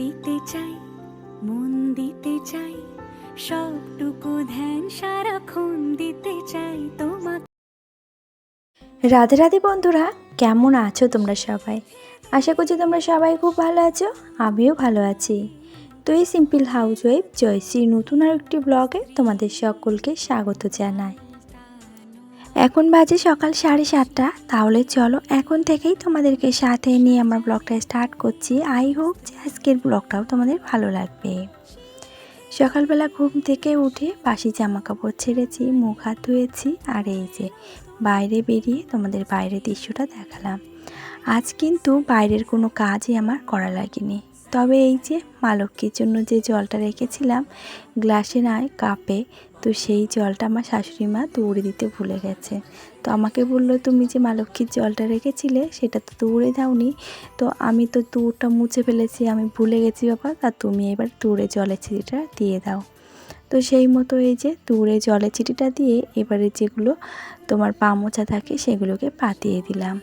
দিতে চাই, মন দিতে চাই, সবটুকু ধ্যান সারাক্ষণ দিতে চাই তোমাকে। রাধে রাধে বন্ধুরা, কেমন আছো তোমরা সবাই? আশা করছি তোমরা সবাই খুব ভালো আছো, আমিও ভালো আছি। তো এই সিম্পল হাউস ওয়াইফ জয়শ্রী নতুন আর একটি ব্লগে তোমাদের সকলকে স্বাগত জানাই। এখন বাজে সকাল সাড়ে সাতটা। তাহলে চলো এখন থেকেই তোমাদেরকে সাথে নিয়ে আমার ব্লগটা স্টার্ট করছি। আই হোপ যে আজকের ব্লগটাও তোমাদের ভালো লাগবে। সকালবেলা ঘুম থেকে উঠে বাসি জামা কাপড় ছেড়েছি, মুখ হাত ধুয়েছি, আর এই যে বাইরে বেরিয়ে তোমাদের বাইরের দৃশ্যটা দেখালাম। আজ কিন্তু বাইরের কোনো কাজই আমার করা লাগেনি। তবে এই যে মালক্ষীর জন্য যে জলটা রেখেছিলাম, গ্লাসে নয়, কাপে তো সেই জলটা আমার শাশুড়ি মা দৌড়ে দিতে ভুলে গেছে। তো আমাকে বলল, তুমি যে মালক্ষীর জলটা রেখেছিলে, সেটা তো দৌড়ে দাওনি। তো আমি তো দূরটা মুছে ফেলেছি, আমি ভুলে গেছি বাবা। তা তুমি এবার দূরে জলের ছিটিটা দিয়ে দাও। তো সেই মতো এই যে দূরে জলের চিটিটা দিয়ে এবারে যেগুলো তোমার পা মোছা থাকে, সেগুলোকে পাতিয়ে দিলাম।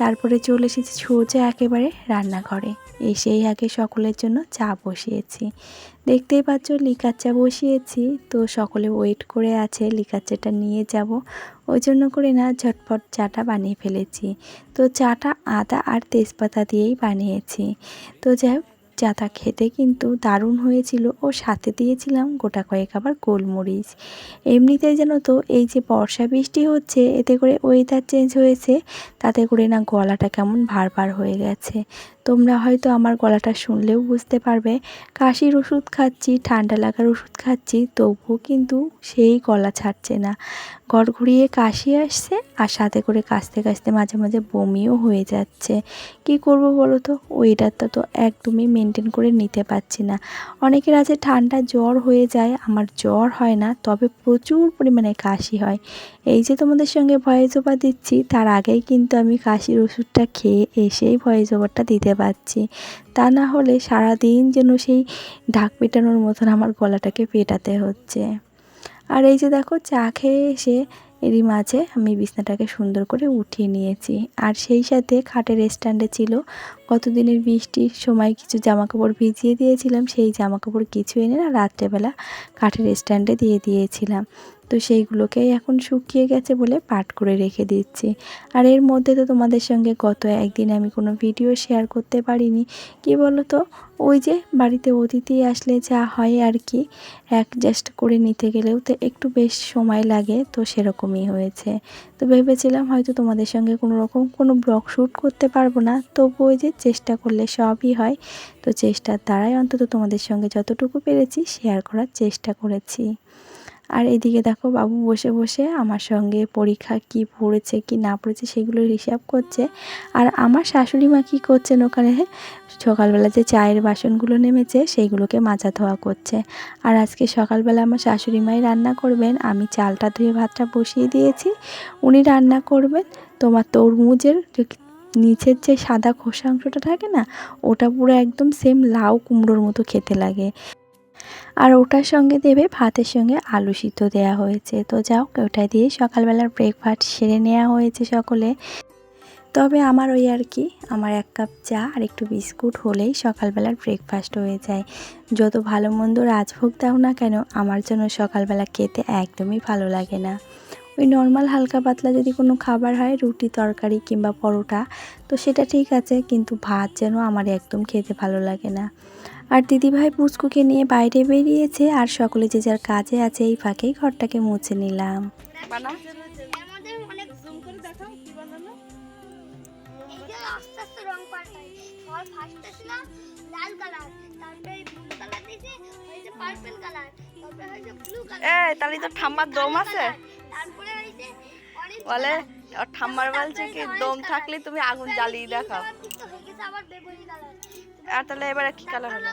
তারপরে চলে এসেছি সোজা একেবারে রান্নাঘরে। এসেই আগে সকলের জন্য চা বসিয়েছি। দেখতেই পাচ্ছ লিকার চা বসিয়েছি, তো সকলে ওয়েট করে আছে, লিকার চাটা নিয়ে যাব। ওই জন্য করে না ঝটপট চাটা বানিয়ে ফেলেছি। তো চাটা আদা আর তেজপাতা দিয়েই বানিয়েছি। তো যাই হোক চাটা খেতে কিন্তু দারুণ হয়েছিল। ও সাথে দিয়েছিলাম গোটা কয়েক আবার গোলমরিচ। এমনিতে যেন তো, এই যে বর্ষা বৃষ্টি হচ্ছে, এতে করে ওয়েদার চেঞ্জ হয়েছে, তাতে করে না গলাটা কেমন ভার ভার হয়ে গেছে। তোমরা হয়তো আমার গলাটা শুনলেও বুঝতে পারবে, কাশির ওষুধ খাচ্ছি, ঠান্ডা লাগার ওষুধ খাচ্ছি, তবুও কিন্তু সেই গলা ছাড়ছে না। গড়ঘড়িয়ে কাশি আসছে আর সাথে করে কাশতে কাশতে মাঝে মাঝে বমিও হয়ে যাচ্ছে। কি করব বলো তো? ওয়েদারটা তো একদমই মেনটেন করে নিতে পারছি না। অনেকের আছে ঠান্ডা জ্বর হয়ে যায়, আমার জ্বর হয় না, তবে প্রচুর পরিমাণে কাশি হয়। এই যে তোমাদের সঙ্গে ভয়েস ওভার দিচ্ছি, তার আগেই কিন্তু আমি কাশির ওষুধটা খেয়ে এসেই ভয়েস ওভারটা দিতে পারছি তা না হলে সারাদিন যেন সেই ঢাক পেটানোর মতন আমার গলাটাকে পেটাতে হচ্ছে। আর এই যে দেখো, চা খেয়ে এসে এরই মাঝে আমি বিছনাটাকে সুন্দর করে উঠিয়ে নিয়েছি। আর সেই সাথে খাটের স্ট্যান্ডে ছিল কতদিনের বৃষ্টির সময় কিছু জামা কাপড় ভিজিয়ে দিয়েছিলাম, সেই জামা কাপড় কিছু এনে না রাত্রেবেলা কাঠের স্ট্যান্ডে দিয়ে দিয়েছিলাম। তো সেইগুলোকেই এখন শুকিয়ে গেছে বলে পাট করে রেখে দিচ্ছি। আর এর মধ্যে তো তোমাদের সঙ্গে গত একদিন আমি কোনো ভিডিও শেয়ার করতে পারিনি। কি বলো তো ওই যে বাড়িতে অতিথি আসলে যা হয় আর কি অ্যাডজাস্ট করে নিতে গেলেও তো একটু বেশ সময় লাগে, তো সেরকমই হয়েছে। তো ভেবেছিলাম হয়তো তোমাদের সঙ্গে কোনো রকম কোনো ব্লগ শ্যুট করতে পারব না তবু ওই যে চেষ্টা করলে সবই হয়। তো চেষ্টার দ্বারাই অন্তত তোমাদের সঙ্গে যতটুকু পেরেছি শেয়ার করার চেষ্টা করেছি। আর এদিকে দেখো বাবু বসে বসে আমার সঙ্গে পরীক্ষা কি পড়েছে, কি না পড়েছে সেগুলো হিসাব করছে। আর আমার শাশুড়ি মা কী করছেন ওখানে? সকালবেলা যে চায়ের বাসনগুলো নেমেছে সেইগুলোকে মাজা ধোয়া করছে। আর আজকে সকালবেলা আমার শাশুড়ি মাই রান্না করবেন, আমি চালটা ধুয়ে ভাতটা বসিয়ে দিয়েছি, উনি রান্না করবেন। তোমার তরমুজের নিচের যে সাদা খোসা অংশটা থাকে না, ওটা পুরো একদম সেম লাউ কুমড়োর মতো খেতে লাগে। আর ওটার সঙ্গে দেবে ভাতের সঙ্গে আলু সিদ্ধ দেওয়া হয়েছে। তো যাও, ওটা দিয়ে সকালবেলার ব্রেকফাস্ট সেরে নেওয়া হয়েছে সকলে। তবে আমার ওই আর কি, আমার এক কাপ চা আর একটু বিস্কুট হলেই সকালবেলার ব্রেকফাস্ট হয়ে যায়। যত ভালো মন্দ রাজভোগ দাও না কেন, আমার জন্য সকালবেলা খেতে একদমই ভালো লাগে না। ওই নর্মাল হালকা পাতলা যদি কোনো খাবার হয়, রুটি, তরকারি কিংবা পরোটা, তো সেটা ঠিক আছে, কিন্তু ভাত যেন আমার একদম খেতে ভালো লাগে না। আর দিদিভাই পুচকুকে নিয়ে বাইরে বেরিয়েছে আর সকলে যে যার কাজে আছে এই ফাঁকেই ঘরটাকে মুছে নিলাম। বানাও। আমাদের অনেক জুম করে দেখাও কি বানানো এই যে আস্তে আস্তে রং পাল্টাই সবার ফার্স্টে ছিল লাল কালার তারপরে ব্লু কালার দিয়েছে হয়েছে পার্পল কালার তারপরে হয়েছে ব্লু কালার এ তাহলে তো ঠাম্মার দম আছে? বলে ঠাম্মার বলছে কি দম থাকলে তুমি আগুন জ্বালিয়ে দেখাও। হয়ে আর তাহলে এবারে কি কালার হলো?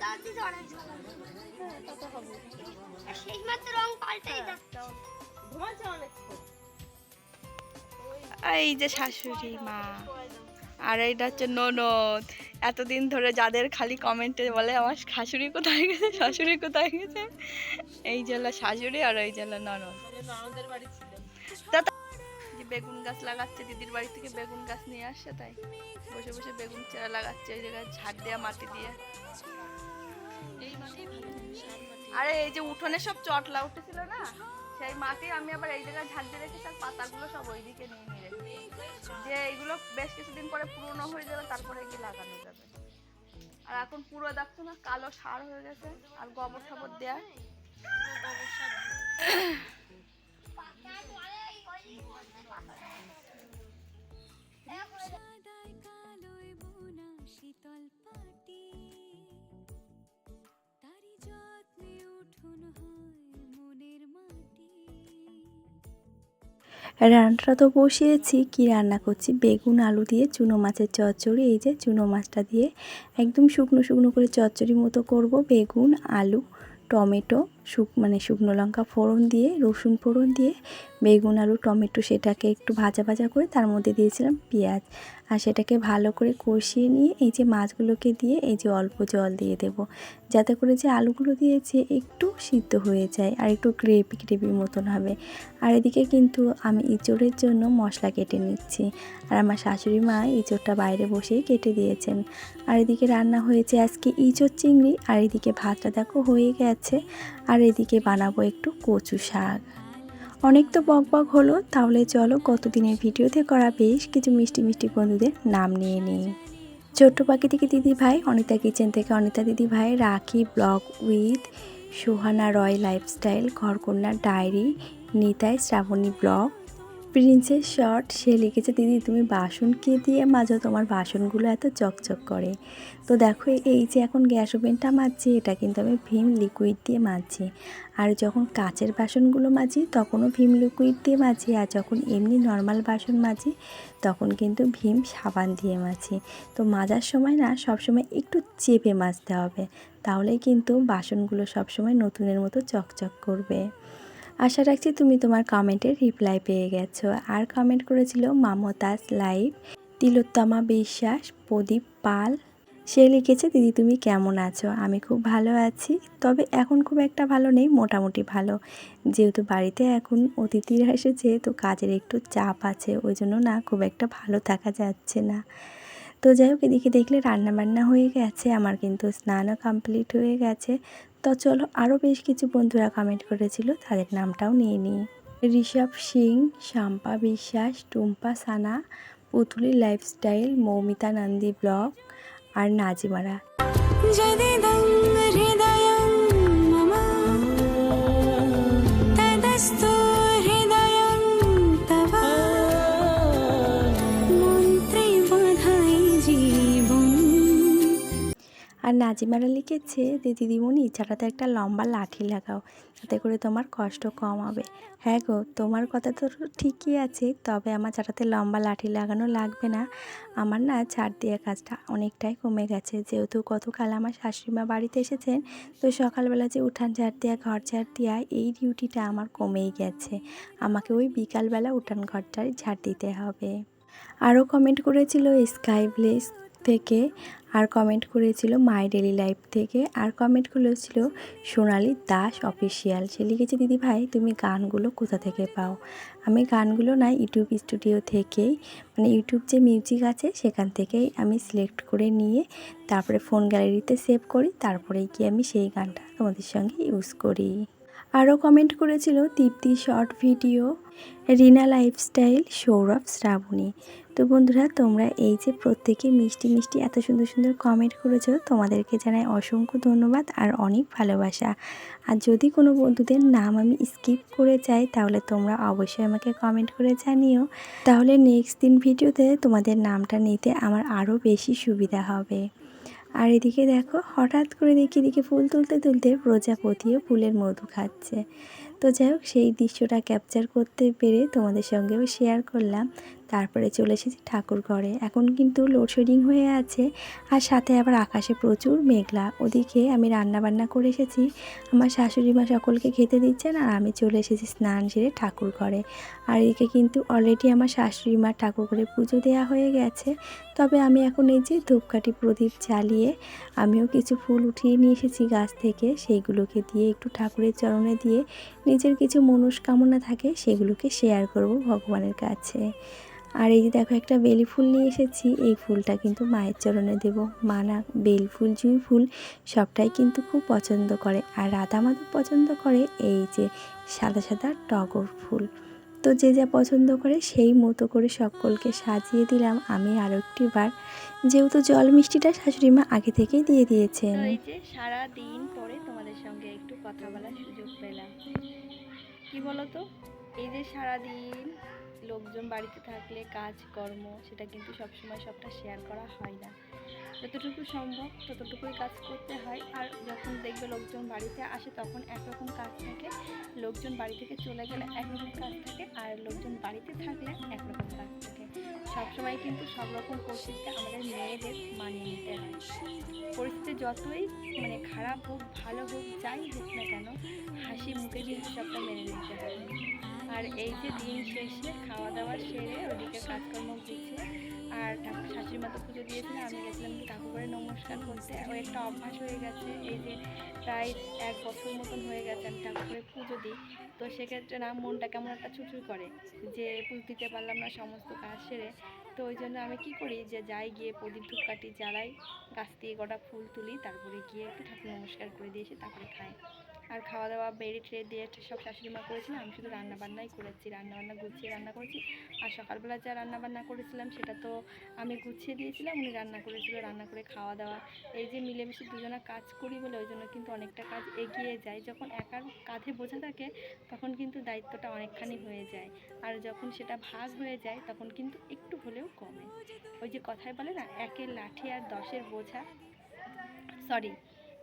যাচ্ছে এই যে শাশুড়ি মা আর এইটা হচ্ছে ননদ। এতদিন ধরে যাদের খালি কমেন্টে বলে আমার শাশুড়ি কোথায় গেছে? শাশুড়ি কোথায় গেছে? এই যে হলো শাশুড়ি আর এই যে হলো ননদ। বেগুন গাছ লাগাচ্ছে দিদির বাড়ি থেকে বেগুন গাছ নিয়ে আসছে তাই বসে বসে বেগুন চারা লাগাচ্ছে এই জায়গায় ঝাড় দেওয়া মাটি দিয়ে। আরে এই যে উঠোনে সব চটলা উঠেছিল না সেই মাটি আমি আবার এই জায়গায় ঝাড় দিয়ে রেখেছি আর পাতাগুলো সব ওইদিকে নিয়ে নিয়ে যে এইগুলো বেশ কিছুদিন পরে পুরনো হয়ে যাবে তারপরে এগিয়ে লাগানো যাবে। আর এখন পুরো দেখছ না কালো সার হয়ে গেছে আর গোবর সাবর দেয়া। রান্নাটা তো বসিয়েছি। কি রান্না করছি? বেগুন, আলু দিয়ে চুনো মাছের চচ্চড়ি। এই যে চুনো মাছটা দিয়ে একদম শুকনো শুকনো করে চচ্চড়ির মতো করব। বেগুন, আলু, টমেটো শুক মানে শুকনো লঙ্কা ফোড়ন দিয়ে, রসুন ফোড়ন দিয়ে, বেগুন আলু, টমেটো সেটাকে একটু ভাজা ভাজা করে তার মধ্যে দিয়েছিলাম পেঁয়াজ। আর সেটাকে ভালো করে কষিয়ে নিয়ে এই যে মাছগুলোকে দিয়ে এই যে অল্প জল দিয়ে দেব। যাতে করে যে আলুগুলো দিয়েছে একটু সিদ্ধ হয়ে যায় আর একটু গ্রেভি গ্রেভির মতন হবে। আর এদিকে কিন্তু আমি ইঁচড়ের জন্য মশলা কেটে নিচ্ছি। আর আমার শাশুড়ি মা ইঁচড়টা বাইরে বসেই কেটে দিয়েছেন। আর এদিকে রান্না হয়েছে আজকে ইঁচড় চিংড়ি, আর এদিকে ভাতটা দেখো হয়ে গেছে। আর এদিকে বানাবো একটু কচু শাক। অনেক তো বক বক হলো, তাহলে চলো কতদিনের ভিডিওতে করা বেশ কিছু মিষ্টি মিষ্টি বন্ধুদের নাম নিয়ে নিই। ছোট্ট পাখি থেকে দিদি ভাই, অনিতা কিচেন থেকে অনিতা দিদি ভাই, Rakhi blog with Sohana Roy lifestyle, ঘরকন্যা diary, Nitai Srabani blog princess short সে লিখেছে, দিদি, তুমি বাসন কে দিয়ে মাজো? তোমার বাসনগুলো এত চকচক করে। তো দেখো, এই যে এখন গ্যাস ওভেনটা মাজছি, এটা কিন্তু আমি ভীম লিকুইড দিয়ে মাজছি। আর যখন কাচের বাসনগুলো মাজি, তখনও ভীম লিকুইড দিয়ে মাজি আর যখন এমনি নর্মাল বাসন মাজি, তখন কিন্তু ভীম সাবান দিয়ে মাজি তো মাজার সময় না, সবসময় একটু চেপে মাজতে হবে। তাহলেই কিন্তু বাসনগুলো সবসময় নতুনের মতো চকচক করবে। আশা রাখছি তুমি তোমার কমেন্টের রিপ্লাই পেয়ে গেছো। আর কমেন্ট করেছিল মামতাজ লাইভ তিলোত্তমা বিশ্বাস, প্রদীপ পাল। সে লিখেছে, দিদি, তুমি কেমন আছো? আমি খুব ভালো আছি। তবে এখন খুব একটা ভালো নেই, মোটামুটি ভালো। যেহেতু বাড়িতে এখন অতিথিরা এসেছে, তো কাজের একটু চাপ আছে। ওই জন্য না, খুব একটা ভালো থাকা যাচ্ছে না। তো যাই হোক, এদিকে দেখলে রান্না বান্না হয়ে গেছে। আমার কিন্তু স্নানও কমপ্লিট হয়ে গেছে। তো চলো আরও বেশ কিছু বন্ধুরা কমেন্ট করেছিল, তাদের নামটাও নিয়ে নিই। ঋষভ সিং, শাম্পা বিশ্বাস, টুম্পা সানা, পুতুলি লাইফস্টাইল মৌমিতা নন্দী ব্লগ আর নাজিমারা। আর নাজিমারা লিখেছে যে, দিদিমণি, ইচ্ছাটাতে একটা লম্বা লাঠি লাগাও যাতে করে তোমার কষ্ট কম হবে। হ্যাঁ গো, তোমার কথা তো ঠিকই আছে, তবে আমার চাটাতে লম্বা লাঠি লাগানো লাগবে না, আমার না ছাড় দেওয়া কাজটা অনেকটাই কমে গেছে। যেহেতু গতকাল আমার শাশুড়িমা বাড়িতে এসেছেন, তো সকালবেলা যে উঠান ঝাড় দেওয়া ঘর ঝাড় দেওয়া এই ডিউটিটা আমার কমেই গেছে। আমাকে ওই বিকালবেলা উঠান ঘরটার ঝাড় দিতে হবে। আরও কমেন্ট করেছিল, স্কাই ব্লেস থেকে আর কমেন্ট করেছিল মাই ডেলি লাইফ থেকে। আর কমেন্ট করেছিল সোনালি দাস অফিসিয়াল সে লিখেছে, দিদি ভাই, তুমি গানগুলো কোথা থেকে পাও? আমি গানগুলো না ইউটিউব স্টুডিও থেকেই মানে ইউটিউব যে মিউজিক আছে সেখান থেকেই আমি সিলেক্ট করে নিয়ে তারপরে ফোন গ্যালারিতে সেভ করি। তারপরেই কি আমি সেই গানটা তোমাদের সঙ্গে ইউজ করি। আরও কমেন্ট করেছিল, Tripti short video Rina lifestyle Sourav Srabani. তো বন্ধুরা, তোমরা এই যে প্রত্যেকে মিষ্টি মিষ্টি এত সুন্দর সুন্দর কমেন্ট করেছ, তোমাদেরকে জানাই অসংখ্য ধন্যবাদ আর অনেক ভালোবাসা। আর যদি কোনো বন্ধুদের নাম আমি স্কিপ করে যাই, তাহলে তোমরা অবশ্যই আমাকে কমেন্ট করে জানিও। তাহলে নেক্সট দিন ভিডিওতে তোমাদের নামটা নিতে আমার আরও বেশি সুবিধা হবে। আর এদিকে দেখো, হঠাৎ করে দেখি এদিকে ফুল তুলতে তুলতে প্রজাপতিও ফুলের মধু খাচ্ছে। তো যাই হোক, সেই দৃশ্যটা ক্যাপচার করতে পেরে তোমাদের সঙ্গেও শেয়ার করলাম। তারপরে চলে এসেছি ঠাকুর ঘরে। এখন কিন্তু লোডশেডিং হয়ে আছে আর সাথে আবার আকাশে প্রচুর মেঘলা। ওদিকে আমি রান্না বান্না করে এসেছি। আমার শাশুড়ি মা সকলকে খেতে দিচ্ছেন আর আমি চলে এসেছি স্নান সেরে ঠাকুর ঘরে। আর এদিকে কিন্তু অলরেডি আমার শাশুড়ি মা ঠাকুর ঘরে পুজো দেওয়া হয়ে গেছে। তবে আমি এখন এই যে ধূপকাঠি প্রদীপ জ্বালিয়ে আমিও কিছু ফুল উঠিয়ে নিয়ে এসেছি গাছ থেকে। সেইগুলোকে দিয়ে একটু ঠাকুরের চরণে দিয়ে নিজের কিছু মনস্কামনা থাকে সেগুলোকে শেয়ার করব ভগবানের কাছে। আর এই যে দেখো, একটা বেলি ফুল নিয়ে এসেছি। এই ফুলটা কিন্তু মায়ের চরণে দেব। মা না, বেল ফুল, জুঁই ফুল, সবটাই কিন্তু খুব পছন্দ করে। আর রাধা মাধব পছন্দ করে এই যে সাদা সাদা টগর ফুল। তো যে যা পছন্দ করে সেই মতো করে সকলকে সাজিয়ে দিলাম আমি আরও একটি বার। যেহেতু জল মিষ্টিটা শাশুড়ি মা আগে থেকেই দিয়ে দিয়েছেন। তো এই যে সারা দিন পরে তোমাদের সঙ্গে একটু কথা বলার সুযোগ পেলাম। কি বলো তো? এই যে সারা দিন লোকজন বাড়িতে থাকলে কাজ, কর্ম, সেটা কিন্তু সবসময় সবটা শেয়ার করা হয় না। যতটুকু সম্ভব ততটুকুই কাজ করতে হয়। আর যখন দেখবে লোকজন বাড়িতে আসে, তখন একরকম কাজ থাকে। লোকজন বাড়ি থেকে চলে গেলে একরকম কাজ থাকে। আর লোকজন বাড়িতে থাকলে একরকম কাজ থাকে। সবসময় কিন্তু সব রকম পরিস্থিতিতে আমাদের মেয়েদের মানিয়ে নিতে হয়। পরিস্থিতি যতই মানে খারাপ হোক, ভালো হোক, যাই হোক না কেন, হাসি মুখে কিন্তু সবটা মেনে নিতে হয়। আর এই যে দিন শেষে খাওয়া দাওয়া সেরে ওদিকে কাজকর্ম গুছিয়ে আর ঠাকুর শাশুড়ি মা তো পুজো দিয়েছিল, আমি গেছিলাম কি ঠাকুর নমস্কার করতে। এখন একটা অভ্যাস হয়ে গেছে, এই যে প্রায় এক বছর মতন হয়ে গেছে আমি ঠাকুরের পুজো দিই। তো সেক্ষেত্রে না, মনটা কেমন একটা ছুটছুট করে যে পুজো দিতে পারলাম না, সমস্ত কাজ সেরে। তো ওই জন্য আমি কি করি যে যাই গিয়ে প্রদীপ ধূপকাঠি জ্বালাই, গাছ দিয়ে গোটা ফুল তুলি, তারপরে গিয়ে একটু ঠাকুর নমস্কার করে দিয়ে এসে তারপরে খাই। আর খাওয়া দাওয়া বেড়ে ট্রে দিয়ে সব শাশুড়ি মা করেছিলাম আমি শুধু রান্না বান্নাই করেছি রান্না বান্না গুছিয়ে রান্না করেছি। আর সকালবেলা যা রান্না বান্না করেছিলাম, সেটা তো আমি গুছিয়ে দিয়েছিলাম, উনি রান্না করেছিল, রান্না করে খাওয়া দাওয়া এই যে মিলেমিশে দুজনা কাজ করি বলে, ওই জন্য কিন্তু অনেকটা কাজ এগিয়ে যায়। যখন একার কাঁধে বোঝা থাকে, তখন কিন্তু দায়িত্বটা অনেকখানি হয়ে যায়। আর যখন সেটা ভাগ হয়ে যায়, তখন কিন্তু একটু হলেও কমে। ওই যে কথায় বলে না, একের লাঠি আর দশের বোঝা সরি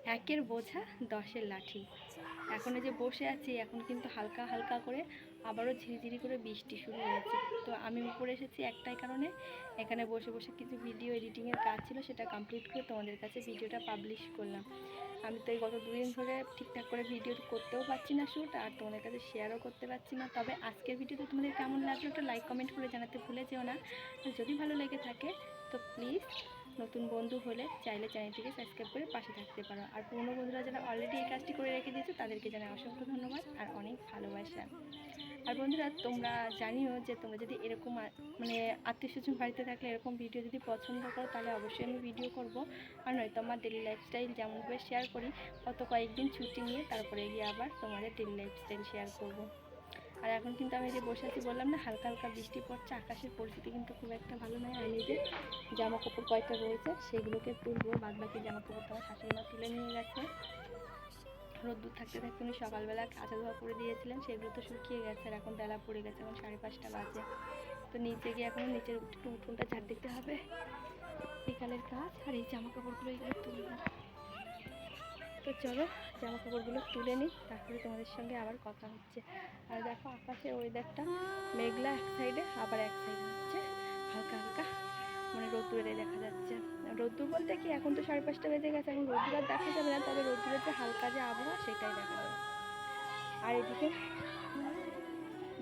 একের বোঝা, দশের লাঠি। এখন যে বসে আছি, এখন কিন্তু হালকা হালকা করে আবারও ঝিরিঝিরি করে বৃষ্টি শুরু হয়েছে। তো আমি উপরে এসেছি একটাই কারণে। এখানে বসে বসে কিছু ভিডিও এডিটিংয়ের কাজ ছিল, সেটা কমপ্লিট করে তোমাদের কাছে ভিডিওটা পাবলিশ করলাম। আমি তো এই গত দুদিন ধরে ঠিকঠাক করে ভিডিও করতেও পারছি না শ্যুট আর তোমাদের কাছে শেয়ারও করতে পারছি না। তবে আজকের ভিডিওতে তোমাদের কেমন লাগল, একটা লাইক কমেন্ট করে জানাতে ভুলে যেও না। যদি ভালো লেগে থাকে, তো প্লিজ নতুন বন্ধু হলে চাইলে চ্যানেলটিকে সাবস্ক্রাইব করে পাশে থাকতে পারো। আর পুরনো বন্ধুরা যারা অলরেডি এই কাজটি করে রেখে দিয়েছে, তাদেরকে জানাই অসংখ্য ধন্যবাদ আর অনেক ভালোবাসা। আর বন্ধুরা, তোমরা জানিও যে তোমরা যদি এরকম মানে আত্মীয় স্বজন বাড়িতে থাকলে এরকম ভিডিও যদি পছন্দ করো, তাহলে অবশ্যই আমি ভিডিও করব। আর নয়তো আমার ডেলি লাইফস্টাইল যেমনভাবে শেয়ার করি কত কয়েকদিন ছুটি নিয়ে তারপরে গিয়ে আবার তোমাদের ডেলি লাইফস্টাইল শেয়ার করব। আর এখন কিন্তু আমি যে বসে আছি বললাম না, হালকা হালকা বৃষ্টি পড়ছে, আকাশের পরিস্থিতি কিন্তু খুব একটা ভালো নয় আমি এই যে জামা কাপড় কয়েকটা রয়েছে, সেগুলোকে তুলবো বাদ বাকি জামা কাপড় তোমার শাশুড়ি মা তুলে নিয়ে গেছে। রোদ্দুর থাকতে থাকতে উনি সকালবেলা কাঁচা ধোয়া করে দিয়েছিলেন, সেগুলো তো শুকিয়ে গেছে আর এখন বেলা পড়ে গেছে, এখন সাড়ে পাঁচটা বাজে। তো নিচে গিয়ে এখন নিচের একটু উঠোনটা ঝাড় দিতে হবে। বিকালের কাজ আর এই জামা কাপড়গুলো এগুলো তুলবো। তো চলো জামা কাপড়গুলো তুলে নিই, তারপরে তোমাদের সঙ্গে আবার কথা হচ্ছে। আর দেখো আকাশের ওয়েদারটা মেঘলা এক সাইডে আবার এক সাইডে হচ্ছে হালকা হালকা মানে রোদ্দুরে দেখা যাচ্ছে। রোদ্দুর বলতে কি, এখন তো সাড়ে পাঁচটা বেজে গেছে, এখন রোদ্দুর আর দেখা যাবে না, তবে রোদ্দুরের যে হালকা যে আবহাওয়া সেটাই দেখা যাবে। আর এদিকে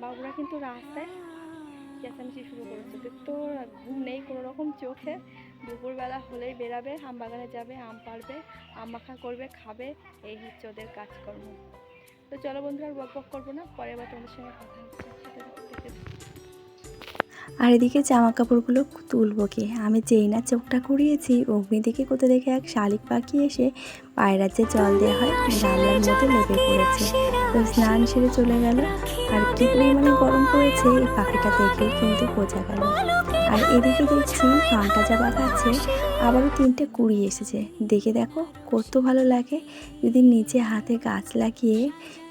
বাবুরা কিন্তু রাস্তায় চেঁচামেচি শুরু করেছে। তো ঘুম নেই, কোনো রকম চোখে। দুপুরবেলা হলেই বেরাবে আম বাগানে যাবে, আম পাড়বে, আম মাখা করবে, খাবে, এই হচ্ছে ওদের কাজকর্ম। তো চলো বন্ধুরা বক বক করব না পরের বার তোমাদের সঙ্গে কথা। আর এদিকে জামা কাপড়গুলো তুলবো কি? আমি যেই না চোখটা কুড়িয়েছি অগ্নি দিকে কোথা দেখে এক শালিক পাখি এসে পায়রার যে জল দেওয়া হয় গামলার মধ্যে লেপে পড়েছে। তো স্নান সেরে চলে গেল, আর কি পরিমাণে গরম পড়েছে, এই পাখিটা দেখেই কিন্তু বোঝা গেল। আর এদিকে দেখছি ঘণ্টা যা আছে আবারও তিনটে কুড়ি এসেছে। দেখে দেখো, কত ভালো লাগে। যদি নিচে হাতে গাছ লাগিয়ে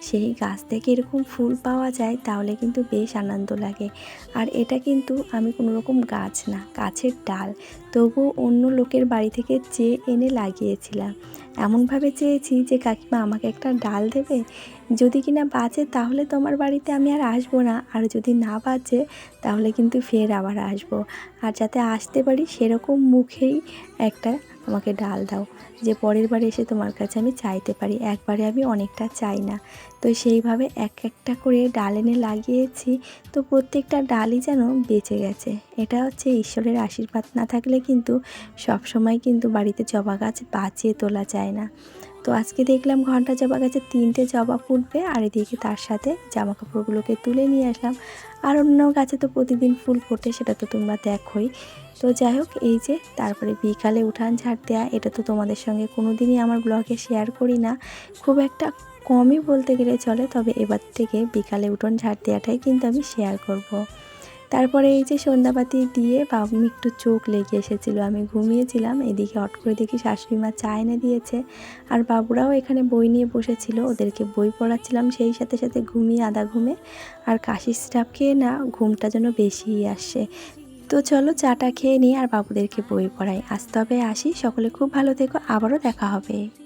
সেই গাছ থেকে এরকম ফুল পাওয়া যায়, তাহলে কিন্তু বেশ আনন্দ লাগে। আর এটা কিন্তু আমি কোনো রকম গাছ না, গাছের ডাল। তবু অন্য লোকের বাড়ি থেকে চেয়ে এনে লাগিয়েছিলাম। এমনভাবে চেয়েছি যে, কাকিমা আমাকে একটা ডাল দেবে? যদি কিনা বাঁচে, তাহলে তোমার বাড়িতে আমি আর আসব না। আর যদি না বাঁচে, তাহলে কিন্তু ফের আবার আসব। আর যাতে আসতে পারি, সেরকম মুখেই একটা আমাকে ডাল দাও, যে পরের বার এসে তোমার কাছে আমি চাইতে পারি। একবারে আমি অনেকটা চাই না। তো সেইভাবে এক একটা করে ডাল এনে লাগিয়েছি, তো প্রত্যেকটা ডালই যেন বেঁচে গেছে। এটা হচ্ছে ঈশ্বরের আশীর্বাদ। না থাকলে কিন্তু সব সময় কিন্তু বাড়িতে জবা গাছ বাঁচিয়ে তোলা যায় না। তো আজকে দেখলাম ঘণ্টা জবা গাছে, তিনটে জবা ফুটবে আর এদিকে তার সাথে জামা কাপড়গুলোকে তুলে নিয়ে আসলাম। আর অন্য গাছে তো প্রতিদিন ফুল ফোটে, সেটা তো তোমরা দেখোই। তো যাই হোক, এই যে তারপরে বিকালে উঠান ঝাড় দেওয়া এটা তো তোমাদের সঙ্গে কোনো দিনই আমার ব্লগে শেয়ার করি না। খুব একটা কমই বলতে গেলে চলে, তবে এবার থেকে বিকালে উঠোন ঝাড় দেওয়াটাই কিন্তু আমি শেয়ার করব। তারপরে এই যে সন্ধ্যাবাতি দিয়ে বাবু একটু চোখ লেগে এসেছিল। আমি ঘুমিয়েছিলাম, এদিকে হট করে দেখি শাশুড়ি মা চা এনে দিয়েছে। আর বাবুরাও এখানে বই নিয়ে বসেছিল, ওদেরকে বই পড়াচ্ছিলাম, সেই সাথে সাথে ঘুমিয়ে আধা ঘুমে। আর কাশির স্টাফ খেয়ে না ঘুমটা যেন বেশিই আসছে তো চলো চাটা খেয়ে নিই আর বাবুদেরকে বই পড়াই। আজ তবে আসি, সকলে খুব ভালো থেকো, আবারও দেখা হবে।